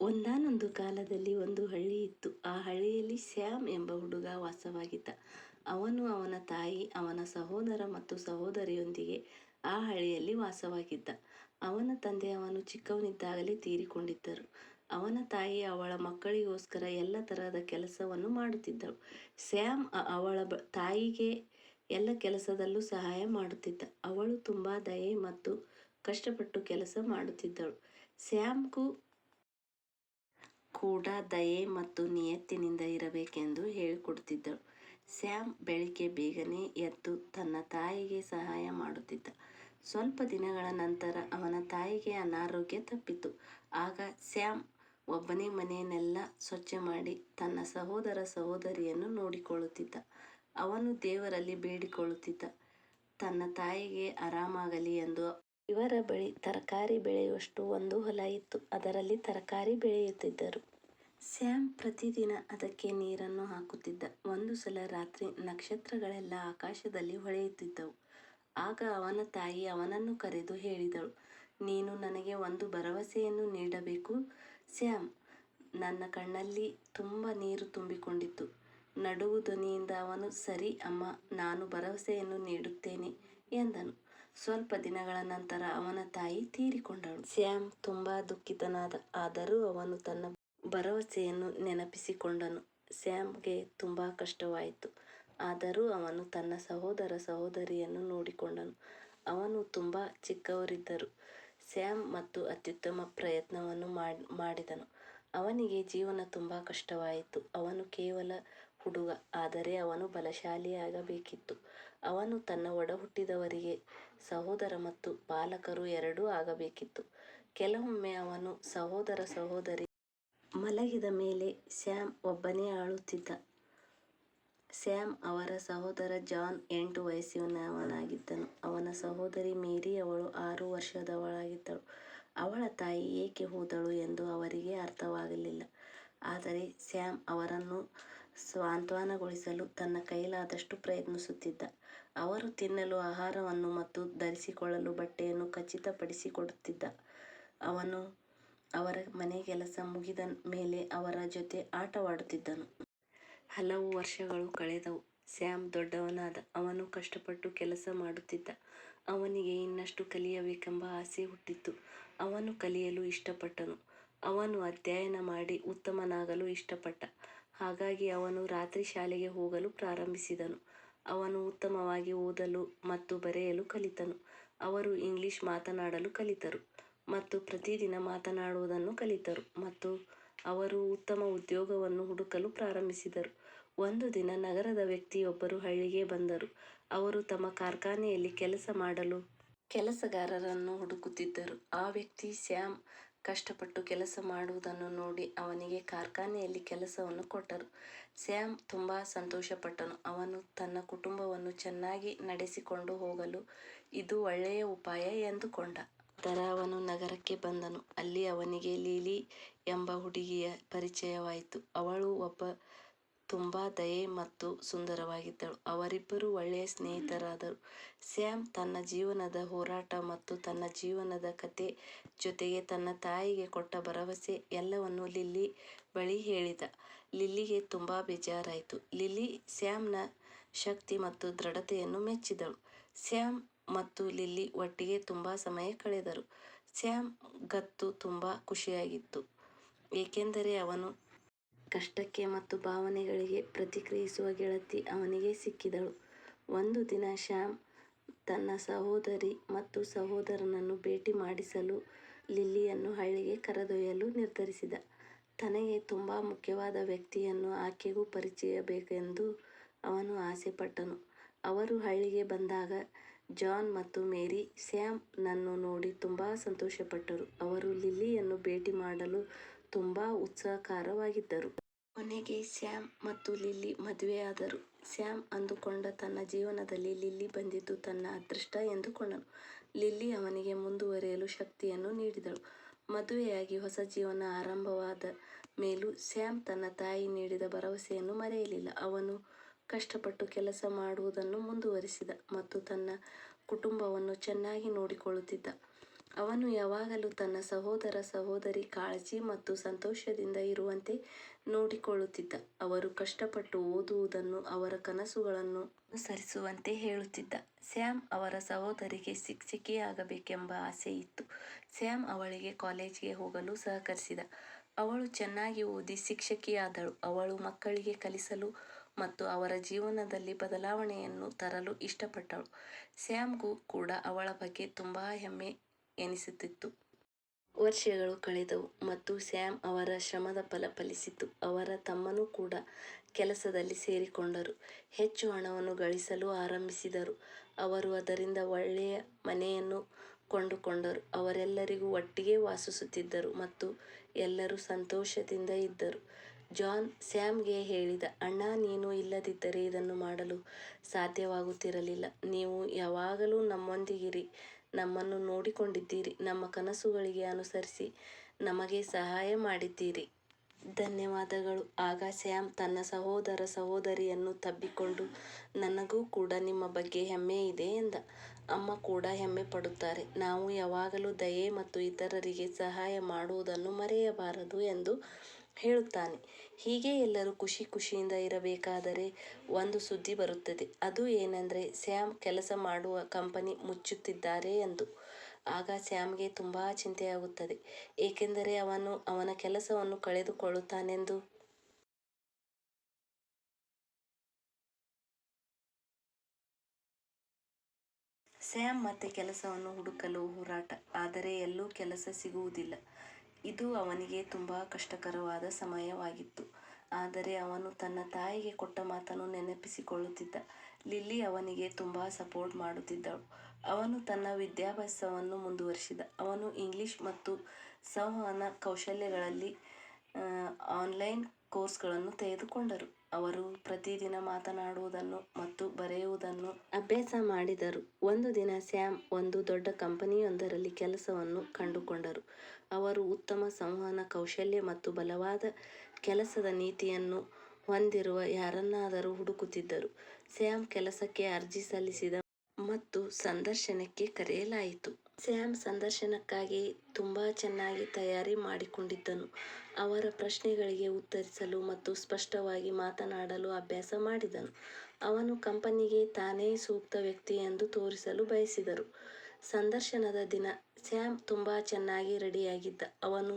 ಒಂದಾನೊಂದು ಕಾಲದಲ್ಲಿ ಒಂದು ಹಳ್ಳಿ ಇತ್ತು. ಆ ಹಳ್ಳಿಯಲ್ಲಿ ಸ್ಯಾಮ್ ಎಂಬ ಹುಡುಗ ವಾಸವಾಗಿದ್ದ. ಅವನು, ಅವನ ತಾಯಿ, ಅವನ ಸಹೋದರ ಮತ್ತು ಸಹೋದರಿಯೊಂದಿಗೆ ಆ ಹಳ್ಳಿಯಲ್ಲಿ ವಾಸವಾಗಿದ್ದ. ಅವನ ತಂದೆ ಅವನು ಚಿಕ್ಕವನಿದ್ದಾಗಲೇ ತೀರಿಕೊಂಡಿದ್ದರು. ಅವನ ತಾಯಿ ಅವಳ ಮಕ್ಕಳಿಗೋಸ್ಕರ ಎಲ್ಲ ತರಹದ ಕೆಲಸವನ್ನು ಮಾಡುತ್ತಿದ್ದಳು. ಸ್ಯಾಮ್ ಅವಳ ತಾಯಿಗೆ ಎಲ್ಲ ಕೆಲಸದಲ್ಲೂ ಸಹಾಯ ಮಾಡುತ್ತಿದ್ದ. ಅವಳು ತುಂಬ ದಯೆ ಮತ್ತು ಕಷ್ಟಪಟ್ಟು ಕೆಲಸ ಮಾಡುತ್ತಿದ್ದಳು. ಸ್ಯಾಮ್ಗೂ ಕೂಡ ದಯೆ ಮತ್ತು ನಿಯತ್ತಿನಿಂದ ಇರಬೇಕೆಂದು ಹೇಳಿಕೊಡುತ್ತಿದ್ದರು ಸ್ಯಾಮ್ ಬೆಳಿಗ್ಗೆ ಬೇಗನೆ ಎದ್ದು ತನ್ನ ತಾಯಿಗೆ ಸಹಾಯ ಮಾಡುತ್ತಿದ್ದ. ಸ್ವಲ್ಪ ದಿನಗಳ ನಂತರ ಅವನ ತಾಯಿಗೆ ಅನಾರೋಗ್ಯ ತಪ್ಪಿತು. ಆಗ ಸ್ಯಾಮ್ ಒಬ್ಬನೇ ಮನೆಯನ್ನೆಲ್ಲ ಸ್ವಚ್ಛ ಮಾಡಿ ತನ್ನ ಸಹೋದರ ಸಹೋದರಿಯನ್ನು ನೋಡಿಕೊಳ್ಳುತ್ತಿದ್ದ. ಅವನು ದೇವರಲ್ಲಿ ಬೇಡಿಕೊಳ್ಳುತ್ತಿದ್ದ, ತನ್ನ ತಾಯಿಗೆ ಆರಾಮಾಗಲಿ ಎಂದು. ಇವರ ಬಳಿ ತರಕಾರಿ ಬೆಳೆಯುವಷ್ಟು ಒಂದು ಹೊಲ ಇತ್ತು. ಅದರಲ್ಲಿ ತರಕಾರಿ ಬೆಳೆಯುತ್ತಿದ್ದರು. ಸ್ಯಾಮ್ ಪ್ರತಿದಿನ ಅದಕ್ಕೆ ನೀರನ್ನು ಹಾಕುತ್ತಿದ್ದ. ಒಂದು ಸಲ ರಾತ್ರಿ ನಕ್ಷತ್ರಗಳೆಲ್ಲ ಆಕಾಶದಲ್ಲಿ ಹೊಳೆಯುತ್ತಿದ್ದವು. ಆಗ ಅವನ ತಾಯಿ ಅವನನ್ನು ಕರೆದು ಹೇಳಿದಳು, ನೀನು ನನಗೆ ಒಂದು ಭರವಸೆಯನ್ನು ನೀಡಬೇಕು ಸ್ಯಾಮ್. ನನ್ನ ಕಣ್ಣಲ್ಲಿ ತುಂಬಾ ನೀರು ತುಂಬಿಕೊಂಡಿತ್ತು. ನಡುವು ಧ್ವನಿಯಿಂದ ಅವನು, ಸರಿ ಅಮ್ಮ, ನಾನು ಭರವಸೆಯನ್ನು ನೀಡುತ್ತೇನೆ ಎಂದನು. ಸ್ವಲ್ಪ ದಿನಗಳ ನಂತರ ಅವನ ತಾಯಿ ತೀರಿಕೊಂಡಳು. ಸ್ಯಾಮ್ ತುಂಬಾ ದುಃಖಿತನಾದ. ಆದರೂ ಅವನು ತನ್ನ ಭರವಸೆಯನ್ನು ನೆನಪಿಸಿಕೊಂಡನು. ಸ್ಯಾಮ್ಗೆ ತುಂಬಾ ಕಷ್ಟವಾಯಿತು. ಆದರೂ ಅವನು ತನ್ನ ಸಹೋದರ ಸಹೋದರಿಯನ್ನು ನೋಡಿಕೊಂಡನು. ಅವನು ತುಂಬಾ ಚಿಕ್ಕವರಿದ್ದರು. ಸ್ಯಾಮ್ ಮತ್ತು ಅತ್ಯುತ್ತಮ ಪ್ರಯತ್ನವನ್ನು ಮಾಡಿದನು. ಅವನಿಗೆ ಜೀವನ ತುಂಬಾ ಕಷ್ಟವಾಯಿತು. ಅವನು ಕೇವಲ ಹುಡುಗ, ಆದರೆ ಅವನು ಬಲಶಾಲಿಯಾಗಬೇಕಿತ್ತು. ಅವನು ತನ್ನ ಒಡಹುಟ್ಟಿದವರಿಗೆ ಸಹೋದರ ಮತ್ತು ಪಾಲಕರು ಎರಡೂ ಆಗಬೇಕಿತ್ತು. ಕೆಲವೊಮ್ಮೆ ಅವನು ಸಹೋದರ ಸಹೋದರಿ ಮಲಗಿದ ಮೇಲೆ ಸ್ಯಾಮ್ ಒಬ್ಬನೇ ಆಳುತ್ತಿದ್ದ ಸ್ಯಾಮ್ ಅವರ ಸಹೋದರ ಜಾನ್ ಎಂಟು ವಯಸ್ಸಿನವನಾಗಿದ್ದನು. ಅವನ ಸಹೋದರಿ ಮೇರಿ ಅವಳು ಆರು ವರ್ಷದವಳಾಗಿದ್ದಳು. ಅವಳ ತಾಯಿ ಏಕೆ ಹೋದಳು ಎಂದು ಅವರಿಗೆ ಅರ್ಥವಾಗಲಿಲ್ಲ. ಆದರೆ ಸ್ಯಾಮ್ ಅವರನ್ನು ಸಾಂತ್ವನಗೊಳಿಸಲು ತನ್ನ ಕೈಲಾದಷ್ಟು ಪ್ರಯತ್ನಿಸುತ್ತಿದ್ದ. ಅವರು ತಿನ್ನಲು ಆಹಾರವನ್ನು ಮತ್ತು ಧರಿಸಿಕೊಳ್ಳಲು ಬಟ್ಟೆಯನ್ನು ಖಚಿತಪಡಿಸಿಕೊಡುತ್ತಿದ್ದ. ಅವನು ಅವರ ಮನೆ ಕೆಲಸ ಮುಗಿದ ಮೇಲೆ ಅವರ ಜೊತೆ ಆಟವಾಡುತ್ತಿದ್ದನು. ಹಲವು ವರ್ಷಗಳು ಕಳೆದವು. ಸ್ಯಾಮ್ ದೊಡ್ಡವನಾದ. ಅವನು ಕಷ್ಟಪಟ್ಟು ಕೆಲಸ ಮಾಡುತ್ತಿದ್ದ. ಅವನಿಗೆ ಇನ್ನಷ್ಟು ಕಲಿಯಬೇಕೆಂಬ ಆಸೆ ಹುಟ್ಟಿತು. ಅವನು ಕಲಿಯಲು ಇಷ್ಟಪಟ್ಟನು. ಅವನು ಅಧ್ಯಯನ ಮಾಡಿ ಉತ್ತಮನಾಗಲು ಇಷ್ಟಪಟ್ಟ. ಹಾಗಾಗಿ ಅವನು ರಾತ್ರಿ ಶಾಲೆಗೆ ಹೋಗಲು ಪ್ರಾರಂಭಿಸಿದನು. ಅವನು ಉತ್ತಮವಾಗಿ ಓದಲು ಮತ್ತು ಬರೆಯಲು ಕಲಿತನು. ಅವರು ಇಂಗ್ಲಿಷ್ ಮಾತನಾಡಲು ಕಲಿತರು ಮತ್ತು ಪ್ರತಿದಿನ ಮಾತನಾಡುವುದನ್ನು ಕಲಿತರು ಮತ್ತು ಅವರು ಉತ್ತಮ ಉದ್ಯೋಗವನ್ನು ಹುಡುಕಲು ಪ್ರಾರಂಭಿಸಿದರು. ಒಂದು ದಿನ ನಗರದ ವ್ಯಕ್ತಿಯೊಬ್ಬರು ಹಳ್ಳಿಗೆ ಬಂದರು. ಅವರು ತಮ್ಮ ಕಾರ್ಖಾನೆಯಲ್ಲಿ ಕೆಲಸ ಮಾಡಲು ಕೆಲಸಗಾರರನ್ನು ಹುಡುಕುತ್ತಿದ್ದರು. ಆ ವ್ಯಕ್ತಿ ಸ್ಯಾಮ್ ಕಷ್ಟಪಟ್ಟು ಕೆಲಸ ಮಾಡುವುದನ್ನು ನೋಡಿ ಅವನಿಗೆ ಕಾರ್ಖಾನೆಯಲ್ಲಿ ಕೆಲಸವನ್ನು ಕೊಟ್ಟರು. ಸ್ಯಾಮ್ ತುಂಬಾ ಸಂತೋಷಪಟ್ಟನು. ಅವನು ತನ್ನ ಕುಟುಂಬವನ್ನು ಚೆನ್ನಾಗಿ ನಡೆಸಿಕೊಂಡು ಹೋಗಲು ಇದು ಒಳ್ಳೆಯ ಉಪಾಯ ಎಂದುಕೊಂಡ. ನಂತರ ನಗರಕ್ಕೆ ಬಂದನು. ಅಲ್ಲಿ ಅವನಿಗೆ ಲಿಲಿ ಎಂಬ ಹುಡುಗಿಯ ಪರಿಚಯವಾಯಿತು. ಅವಳು ಒಬ್ಬ ತುಂಬಾ ದಯೆ ಮತ್ತು ಸುಂದರವಾಗಿದ್ದಳು. ಅವರಿಬ್ಬರೂ ಒಳ್ಳೆಯ ಸ್ನೇಹಿತರಾದರು. ಸ್ಯಾಮ್ ತನ್ನ ಜೀವನದ ಹೋರಾಟ ಮತ್ತು ತನ್ನ ಜೀವನದ ಕಥೆ ಜೊತೆಗೆ ತನ್ನ ತಾಯಿಗೆ ಕೊಟ್ಟ ಭರವಸೆ ಎಲ್ಲವನ್ನೂ ಲಿಲ್ಲಿ ಬಳಿ ಹೇಳಿದ. ಲಿಲ್ಲಿಗೆ ತುಂಬಾ ಬೇಜಾರಾಯಿತು. ಲಿಲ್ಲಿ ಸ್ಯಾಮ್ನ ಶಕ್ತಿ ಮತ್ತು ದೃಢತೆಯನ್ನು ಮೆಚ್ಚಿದಳು. ಸ್ಯಾಮ್ ಮತ್ತು ಲಿಲ್ಲಿ ಒಟ್ಟಿಗೆ ತುಂಬಾ ಸಮಯ ಕಳೆದರು. ಸ್ಯಾಮ್ ಗತ್ತು ತುಂಬಾ ಖುಷಿಯಾಗಿತ್ತು, ಏಕೆಂದರೆ ಅವನು ಕಷ್ಟಕ್ಕೆ ಮತ್ತು ಭಾವನೆಗಳಿಗೆ ಪ್ರತಿಕ್ರಿಯಿಸುವ ಗೆಳತಿ ಅವನಿಗೆ ಸಿಕ್ಕಿದಳು. ಒಂದು ದಿನ ಶ್ಯಾಮ್ ತನ್ನ ಸಹೋದರಿ ಮತ್ತು ಸಹೋದರನನ್ನು ಭೇಟಿ ಮಾಡಿಸಲು ಲಿಲ್ಲಿಯನ್ನು ಹಳ್ಳಿಗೆ ಕರೆದೊಯ್ಯಲು ನಿರ್ಧರಿಸಿದ. ತನಗೆ ತುಂಬಾ ಮುಖ್ಯವಾದ ವ್ಯಕ್ತಿಯನ್ನು ಆಕೆಗೂ ಪರಿಚಯಿಸಬೇಕೆಂದು ಅವನು ಆಸೆಪಟ್ಟನು. ಅವರು ಹಳ್ಳಿಗೆ ಬಂದಾಗ ಜಾನ್ ಮತ್ತು ಮೇರಿ, ಸ್ಯಾಮ್ ನನ್ನು ನೋಡಿ ತುಂಬಾ ಸಂತೋಷಪಟ್ಟರು. ಅವರು ಲಿಲ್ಲಿಯನ್ನು ಭೇಟಿ ಮಾಡಲು ತುಂಬಾ ಉತ್ಸಾಹಕಾರವಾಗಿದ್ದರು ಕೊನೆಗೆ ಸ್ಯಾಮ್ ಮತ್ತು ಲಿಲ್ಲಿ ಮದುವೆಯಾದರು. ಸ್ಯಾಮ್ ಅಂದುಕೊಂಡ ತನ್ನ ಜೀವನದಲ್ಲಿ ಲಿಲ್ಲಿ ಬಂದಿದ್ದು ತನ್ನ ಅದೃಷ್ಟ ಎಂದುಕೊಂಡನು. ಲಿಲ್ಲಿ ಅವನಿಗೆ ಮುಂದುವರಿಯಲು ಶಕ್ತಿಯನ್ನು ನೀಡಿದಳು. ಮದುವೆಯಾಗಿ ಹೊಸ ಜೀವನ ಆರಂಭವಾದ ಮೇಲೂ ಸ್ಯಾಮ್ ತನ್ನ ತಾಯಿ ನೀಡಿದ ಭರವಸೆಯನ್ನು ಮರೆಯಲಿಲ್ಲ. ಅವನು ಕಷ್ಟಪಟ್ಟು ಕೆಲಸ ಮಾಡುವುದನ್ನು ಮುಂದುವರಿಸಿದ ಮತ್ತು ತನ್ನ ಕುಟುಂಬವನ್ನು ಚೆನ್ನಾಗಿ ನೋಡಿಕೊಳ್ಳುತ್ತಿದ್ದ. ಅವನು ಯಾವಾಗಲೂ ತನ್ನ ಸಹೋದರ ಸಹೋದರಿ ಕಾಳಜಿ ಮತ್ತು ಸಂತೋಷದಿಂದ ಇರುವಂತೆ ನೋಡಿಕೊಳ್ಳುತ್ತಿದ್ದ. ಅವರು ಕಷ್ಟಪಟ್ಟು ಓದುವುದನ್ನು, ಅವರ ಕನಸುಗಳನ್ನು ಅನುಸರಿಸುವಂತೆ ಹೇಳುತ್ತಿದ್ದ. ಸ್ಯಾಮ್ ಅವರ ಸಹೋದರಿಗೆ ಶಿಕ್ಷಕಿಯಾಗಬೇಕೆಂಬ ಆಸೆ ಇತ್ತು. ಸ್ಯಾಮ್ ಅವಳಿಗೆ ಕಾಲೇಜಿಗೆ ಹೋಗಲು ಸಹಕರಿಸಿದ. ಅವಳು ಚೆನ್ನಾಗಿ ಓದಿ ಶಿಕ್ಷಕಿಯಾದಳು. ಅವಳು ಮಕ್ಕಳಿಗೆ ಕಲಿಸಲು ಮತ್ತು ಅವರ ಜೀವನದಲ್ಲಿ ಬದಲಾವಣೆಯನ್ನು ತರಲು ಇಷ್ಟಪಟ್ಟಳು. ಸ್ಯಾಮ್ಗೂ ಕೂಡ ಅವಳ ಬಗ್ಗೆ ತುಂಬಾ ಹೆಮ್ಮೆ ಎನಿಸುತ್ತಿತ್ತು. ವರ್ಷಗಳು ಕಳೆದವು ಮತ್ತು ಸ್ಯಾಮ್ ಅವರ ಶ್ರಮದ ಫಲ ಫಲಿಸಿತು. ಅವರ ತಮ್ಮನೂ ಕೂಡ ಕೆಲಸದಲ್ಲಿ ಸೇರಿಕೊಂಡರು. ಹೆಚ್ಚು ಹಣವನ್ನು ಗಳಿಸಲು ಆರಂಭಿಸಿದರು. ಅವರು ಅದರಿಂದ ಒಳ್ಳೆಯ ಮನೆಯನ್ನು ಕೊಂಡುಕೊಂಡರು. ಅವರೆಲ್ಲರಿಗೂ ಒಟ್ಟಿಗೆ ವಾಸಿಸುತ್ತಿದ್ದರು ಮತ್ತು ಎಲ್ಲರೂ ಸಂತೋಷದಿಂದ ಇದ್ದರು. ಜಾನ್, ಸ್ಯಾಮ್ಗೆ ಹೇಳಿದ, ಅಣ್ಣ, ನೀನು ಇಲ್ಲದಿದ್ದರೆ ಇದನ್ನು ಮಾಡಲು ಸಾಧ್ಯವಾಗುತ್ತಿರಲಿಲ್ಲ. ನೀವು ಯಾವಾಗಲೂ ನಮ್ಮೊಂದಿಗಿರಿ, ನಮ್ಮನ್ನು ನೋಡಿಕೊಂಡಿದ್ದೀರಿ, ನಮ್ಮ ಕನಸುಗಳಿಗೆ ಅನುಸರಿಸಿ, ನಮಗೆ ಸಹಾಯ ಮಾಡಿದ್ದೀರಿ. ಧನ್ಯವಾದಗಳು. ಆಗ ಸ್ಯಾಮ್ ತನ್ನ ಸಹೋದರ ಸಹೋದರಿಯನ್ನು ತಬ್ಬಿಕೊಂಡು, ನನಗೂ ಕೂಡ ನಿಮ್ಮ ಬಗ್ಗೆ ಹೆಮ್ಮೆ ಇದೆ ಎಂದ. ಅಮ್ಮ ಕೂಡ ಹೆಮ್ಮೆ ಪಡುತ್ತಾರೆ. ನಾವು ಯಾವಾಗಲೂ ದಯೆ ಮತ್ತು ಇತರರಿಗೆ ಸಹಾಯ ಮಾಡುವುದನ್ನು ಮರೆಯಬಾರದು ಎಂದು ಹೇಳುತ್ತಾನೆ. ಹೀಗೆ ಎಲ್ಲರೂ ಖುಷಿ ಖುಷಿಯಿಂದ ಇರಬೇಕಾದರೆ ಒಂದು ಸುದ್ದಿ ಬರುತ್ತದೆ. ಅದು ಏನಂದರೆ, ಸ್ಯಾಮ್ ಕೆಲಸ ಮಾಡುವ ಕಂಪನಿ ಮುಚ್ಚುತ್ತಿದ್ದಾರೆ ಎಂದು. ಆಗ ಸ್ಯಾಮ್ಗೆ ತುಂಬಾ ಚಿಂತೆಯಾಗುತ್ತದೆ. ಏಕೆಂದರೆ ಅವನು ಅವನ ಕೆಲಸವನ್ನು ಕಳೆದುಕೊಳ್ಳುತ್ತಾನೆಂದು. ಸ್ಯಾಮ್ ಮತ್ತೆ ಕೆಲಸವನ್ನು ಹುಡುಕಲು ಹೋರಾಟ. ಆದರೆ ಎಲ್ಲೂ ಕೆಲಸ ಸಿಗುವುದಿಲ್ಲ. ಇದು ಅವನಿಗೆ ತುಂಬ ಕಷ್ಟಕರವಾದ ಸಮಯವಾಗಿತ್ತು. ಆದರೆ ಅವನು ತನ್ನ ತಾಯಿಗೆ ಕೊಟ್ಟ ಮಾತನ್ನು ನೆನಪಿಸಿಕೊಳ್ಳುತ್ತಿದ್ದ. ಲಿಲ್ಲಿ ಅವನಿಗೆ ತುಂಬ ಸಪೋರ್ಟ್ ಮಾಡುತ್ತಿದ್ದಳು. ಅವನು ತನ್ನ ವಿದ್ಯಾಭ್ಯಾಸವನ್ನು ಮುಂದುವರಿಸಿದ. ಅವನು ಇಂಗ್ಲಿಷ್ ಮತ್ತು ಸಂವಹನ ಕೌಶಲ್ಯಗಳಲ್ಲಿ ಆನ್ಲೈನ್ ಕೋರ್ಸ್ಗಳನ್ನು ತೆಗೆದುಕೊಂಡರು. ಅವರು ಪ್ರತಿದಿನ ಮಾತನಾಡುವುದನ್ನು ಮತ್ತು ಬರೆಯುವುದನ್ನು ಅಭ್ಯಾಸ ಮಾಡಿದರು. ಒಂದು ದಿನ ಸ್ಯಾಮ್ ಒಂದು ದೊಡ್ಡ ಕಂಪನಿಯೊಂದರಲ್ಲಿ ಕೆಲಸವನ್ನು ಕಂಡುಕೊಂಡರು. ಅವರು ಉತ್ತಮ ಸಂವಹನ ಕೌಶಲ್ಯ ಮತ್ತು ಬಲವಾದ ಕೆಲಸದ ನೀತಿಯನ್ನು ಹೊಂದಿರುವ ಯಾರನ್ನಾದರೂ ಹುಡುಕುತ್ತಿದ್ದರು. ಸ್ಯಾಮ್ ಕೆಲಸಕ್ಕೆ ಅರ್ಜಿ ಸಲ್ಲಿಸಿದ ಮತ್ತು ಸಂದರ್ಶನಕ್ಕೆ ಕರೆಯಲಾಯಿತು. ಸ್ಯಾಮ್ ಸಂದರ್ಶನಕ್ಕಾಗಿ ತುಂಬ ಚೆನ್ನಾಗಿ ತಯಾರಿ ಮಾಡಿಕೊಂಡಿದ್ದನು. ಅವರ ಪ್ರಶ್ನೆಗಳಿಗೆ ಉತ್ತರಿಸಲು ಮತ್ತು ಸ್ಪಷ್ಟವಾಗಿ ಮಾತನಾಡಲು ಅಭ್ಯಾಸ ಮಾಡಿದನು. ಅವನು ಕಂಪನಿಗೆ ತಾನೇ ಸೂಕ್ತ ವ್ಯಕ್ತಿ ಎಂದು ತೋರಿಸಲು ಬಯಸಿದರು. ಸಂದರ್ಶನದ ದಿನ ಸ್ಯಾಮ್ ತುಂಬ ಚೆನ್ನಾಗಿ ರೆಡಿಯಾಗಿದ್ದ. ಅವನು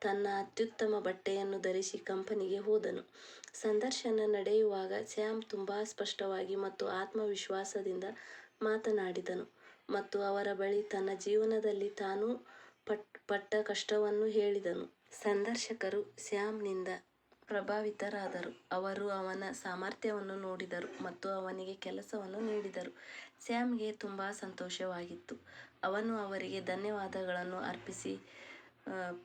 ತನ್ನ ಅತ್ಯುತ್ತಮ ಬಟ್ಟೆಯನ್ನು ಧರಿಸಿ ಕಂಪನಿಗೆ ಹೋದನು. ಸಂದರ್ಶನ ನಡೆಯುವಾಗ ಸ್ಯಾಮ್ ತುಂಬ ಸ್ಪಷ್ಟವಾಗಿ ಮತ್ತು ಆತ್ಮವಿಶ್ವಾಸದಿಂದ ಮಾತನಾಡಿದನು. ಮತ್ತು ಅವರ ಬಳಿ ತನ್ನ ಜೀವನದಲ್ಲಿ ತಾನು ಪಟ್ಟ ಕಷ್ಟವನ್ನು ಹೇಳಿದನು. ಸಂದರ್ಶಕರು ಸ್ಯಾಮ್ನಿಂದ ಪ್ರಭಾವಿತರಾದರು. ಅವರು ಅವನ ಸಾಮರ್ಥ್ಯವನ್ನು ನೋಡಿದರು ಮತ್ತು ಅವನಿಗೆ ಕೆಲಸವನ್ನು ನೀಡಿದರು. ಸ್ಯಾಮ್ಗೆ ತುಂಬಾ ಸಂತೋಷವಾಗಿತ್ತು. ಅವನು ಅವರಿಗೆ ಧನ್ಯವಾದಗಳನ್ನು ಅರ್ಪಿಸಿ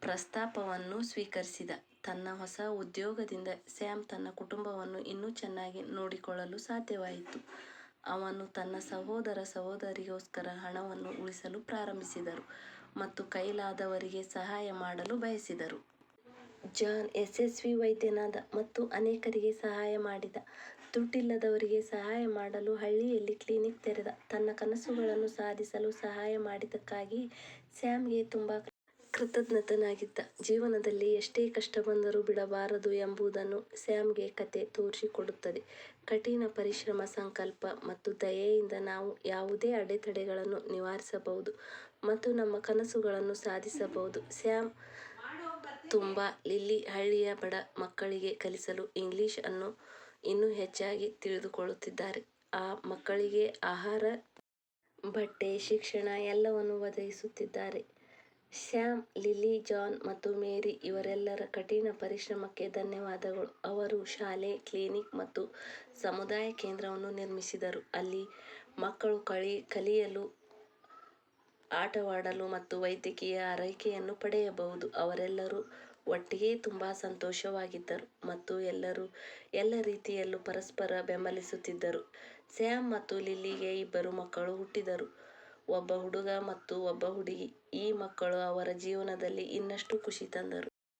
ಪ್ರಸ್ತಾಪವನ್ನು ಸ್ವೀಕರಿಸಿದ. ತನ್ನ ಹೊಸ ಉದ್ಯೋಗದಿಂದ ಸ್ಯಾಮ್ ತನ್ನ ಕುಟುಂಬವನ್ನು ಇನ್ನೂ ಚೆನ್ನಾಗಿ ನೋಡಿಕೊಳ್ಳಲು ಸಾಧ್ಯವಾಯಿತು. ಅವನು ತನ್ನ ಸಹೋದರ ಸಹೋದರಿಗೋಸ್ಕರ ಹಣವನ್ನು ಉಳಿಸಲು ಪ್ರಾರಂಭಿಸಿದರು ಮತ್ತು ಕೈಲಾದವರಿಗೆ ಸಹಾಯ ಮಾಡಲು ಬಯಸಿದರು. ಜಾನ್ ಯಶಸ್ವಿ ವೈದ್ಯನಾದ ಮತ್ತು ಅನೇಕರಿಗೆ ಸಹಾಯ ಮಾಡಿದ. ದುಡ್ಡಿಲ್ಲದವರಿಗೆ ಸಹಾಯ ಮಾಡಲು ಹಳ್ಳಿಯಲ್ಲಿ ಕ್ಲಿನಿಕ್ ತೆರೆದ. ತನ್ನ ಕನಸುಗಳನ್ನು ಸಾಧಿಸಲು ಸಹಾಯ ಮಾಡಿದ್ದಕ್ಕಾಗಿ ಸ್ಯಾಮ್ಗೆ ತುಂಬಾ ಕೃತಜ್ಞತನಾಗಿದ್ದ. ಜೀವನದಲ್ಲಿ ಎಷ್ಟೇ ಕಷ್ಟ ಬಂದರೂ ಬಿಡಬಾರದು ಎಂಬುದನ್ನು ಸ್ಯಾಮ್ಗೆ ಕಥೆ ತೋರಿಸಿಕೊಡುತ್ತದೆ. ಕಠಿಣ ಪರಿಶ್ರಮ, ಸಂಕಲ್ಪ ಮತ್ತು ದಯೆಯಿಂದ ನಾವು ಯಾವುದೇ ಅಡೆತಡೆಗಳನ್ನು ನಿವಾರಿಸಬಹುದು ಮತ್ತು ನಮ್ಮ ಕನಸುಗಳನ್ನು ಸಾಧಿಸಬಹುದು. ಸ್ಯಾಮ್ ತುಂಬಾ ಲಿಲ್ಲಿ ಹಳ್ಳಿಯ ಬಡ ಮಕ್ಕಳಿಗೆ ಕಲಿಸಲು ಇಂಗ್ಲಿಷ್ ಅನ್ನು ಇನ್ನೂ ಹೆಚ್ಚಾಗಿ ತಿಳಿದುಕೊಳ್ಳುತ್ತಿದ್ದಾರೆ. ಆ ಮಕ್ಕಳಿಗೆ ಆಹಾರ, ಬಟ್ಟೆ, ಶಿಕ್ಷಣ ಎಲ್ಲವನ್ನೂ ಒದಗಿಸುತ್ತಿದ್ದಾರೆ. ಸ್ಯಾಮ್, ಲಿಲ್ಲಿ, ಜಾನ್ ಮತ್ತು ಮೇರಿ ಇವರೆಲ್ಲರ ಕಠಿಣ ಪರಿಶ್ರಮಕ್ಕೆ ಧನ್ಯವಾದಗಳು. ಅವರು ಶಾಲೆ, ಕ್ಲಿನಿಕ್ ಮತ್ತು ಸಮುದಾಯ ಕೇಂದ್ರವನ್ನು ನಿರ್ಮಿಸಿದರು. ಅಲ್ಲಿ ಮಕ್ಕಳು ಕಲಿಯಲು, ಆಟವಾಡಲು ಮತ್ತು ವೈದ್ಯಕೀಯ ಆರೈಕೆಯನ್ನು ಪಡೆಯಬಹುದು. ಅವರೆಲ್ಲರೂ ಒಟ್ಟಿಗೆ ತುಂಬಾ ಸಂತೋಷವಾಗಿದ್ದರು ಮತ್ತು ಎಲ್ಲರೂ ಎಲ್ಲ ರೀತಿಯಲ್ಲೂ ಪರಸ್ಪರ ಬೆಂಬಲಿಸುತ್ತಿದ್ದರು. ಸ್ಯಾಮ್ ಮತ್ತು ಲಿಲ್ಲಿಗೆ ಇಬ್ಬರು ಮಕ್ಕಳು ಹುಟ್ಟಿದರು. ಒಬ್ಬ ಹುಡುಗ ಮತ್ತು ಒಬ್ಬ ಹುಡುಗಿ. ಈ ಮಕ್ಕಳು ಅವರ ಜೀವನದಲ್ಲಿ ಇನ್ನಷ್ಟು ಖುಷಿ ತಂದರು.